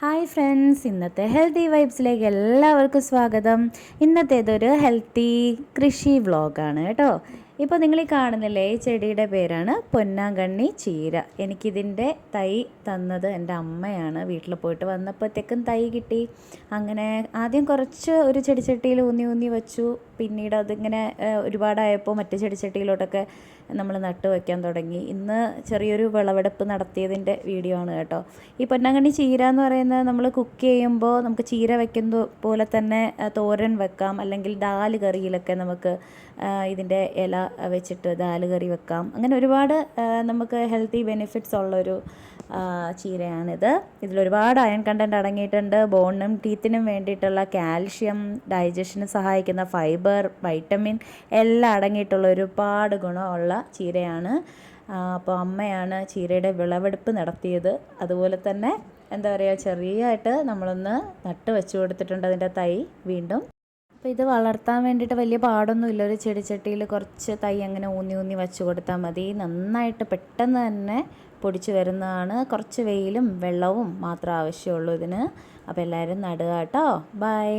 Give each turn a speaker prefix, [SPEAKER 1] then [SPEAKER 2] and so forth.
[SPEAKER 1] Hi friends ഇന്നത്തെ healthy വൈബ്സിലേക്ക് എല്ലാവർക്കും സ്വാഗതം. ഇന്നത്തേതൊരു ഹെൽത്തി കൃഷി വ്ളോഗാണ് കേട്ടോ. ഇപ്പോൾ നിങ്ങൾ ഈ കാണുന്നില്ലേ ഈ ചെടിയുടെ പേരാണ് പൊന്നാങ്കണ്ണി ചീര. എനിക്കിതിന്റെ തൈ തന്നത് എന്റെ അമ്മയാണ്. വീട്ടിൽ പോയിട്ട് വന്നപ്പോഴത്തേക്കും തൈ കിട്ടി. അങ്ങനെ ആദ്യം കുറച്ച് ഒരു ചെടിച്ചട്ടിയിൽ ഊന്നി ഊന്നി വെച്ചു. പിന്നീട് അതിങ്ങനെ ഒരുപാടായപ്പോൾ മറ്റ് ചെടിച്ചട്ടിയിലോട്ടൊക്കെ നമ്മൾ നട്ട് വയ്ക്കാൻ തുടങ്ങി. ഇന്ന് ചെറിയൊരു വിളവെടുപ്പ് നടത്തിയതിന്റെ വീഡിയോ ആണ് കേട്ടോ. ഈ പൊന്നാങ്കണ്ണി ചീര എന്ന് പറയുന്നത് നമ്മൾ കുക്ക് ചെയ്യുമ്പോൾ നമുക്ക് ചീര വെക്കുന്ന പോലെ തന്നെ തോരൻ വെക്കാം. അല്ലെങ്കിൽ ദാൽ കറിയിലൊക്കെ നമുക്ക് ഇതിന്റെ ഇല വെച്ചിട്ട് ദാൽ കറി വെക്കാം. അങ്ങനെ ഒരുപാട് നമുക്ക് ഹെൽത്തി ബെനിഫിറ്റ്സ് ഉള്ളൊരു ചീരയാണിത്. ഇതിലൊരുപാട് അയൺ കണ്ടന്റ് അടങ്ങിയിട്ടുണ്ട്. ബോണിനും ടീത്തിനും വേണ്ടിയിട്ടുള്ള കാൽഷ്യം ഡൈജഷന് സഹായിക്കുന്ന ഫൈബർ വൈറ്റമിൻ എല്ലാം അടങ്ങിയിട്ടുള്ള ഒരുപാട് ഗുണമുള്ള ചീരയാണ്. അപ്പോൾ അമ്മയാണ് ചീരയുടെ വിളവെടുപ്പ് നടത്തിയത്. അതുപോലെ തന്നെ എന്താ പറയുക ചെറിയായിട്ട് നമ്മളൊന്ന് നട്ട് വെച്ചു കൊടുത്തിട്ടുണ്ട് അതിന്റെ തൈ വീണ്ടും. അപ്പോൾ ഇത് വളർത്താൻ വേണ്ടിയിട്ട് വലിയ പാടൊന്നുമില്ല ഒരു ചെടിച്ചട്ടിയിൽ കുറച്ച് തൈ അങ്ങനെ ഊന്നി ഊന്നി വെച്ച് കൊടുത്താൽ മതി. നന്നായിട്ട് പെട്ടെന്ന് തന്നെ പൊടിച്ച് വരുന്നതാണ്. കുറച്ച് വെയിലും വെള്ളവും മാത്രം ആവശ്യമുള്ളൂ ഇതിന്. അപ്പോൾ എല്ലാവരും നടുക കേട്ടോ. ബൈ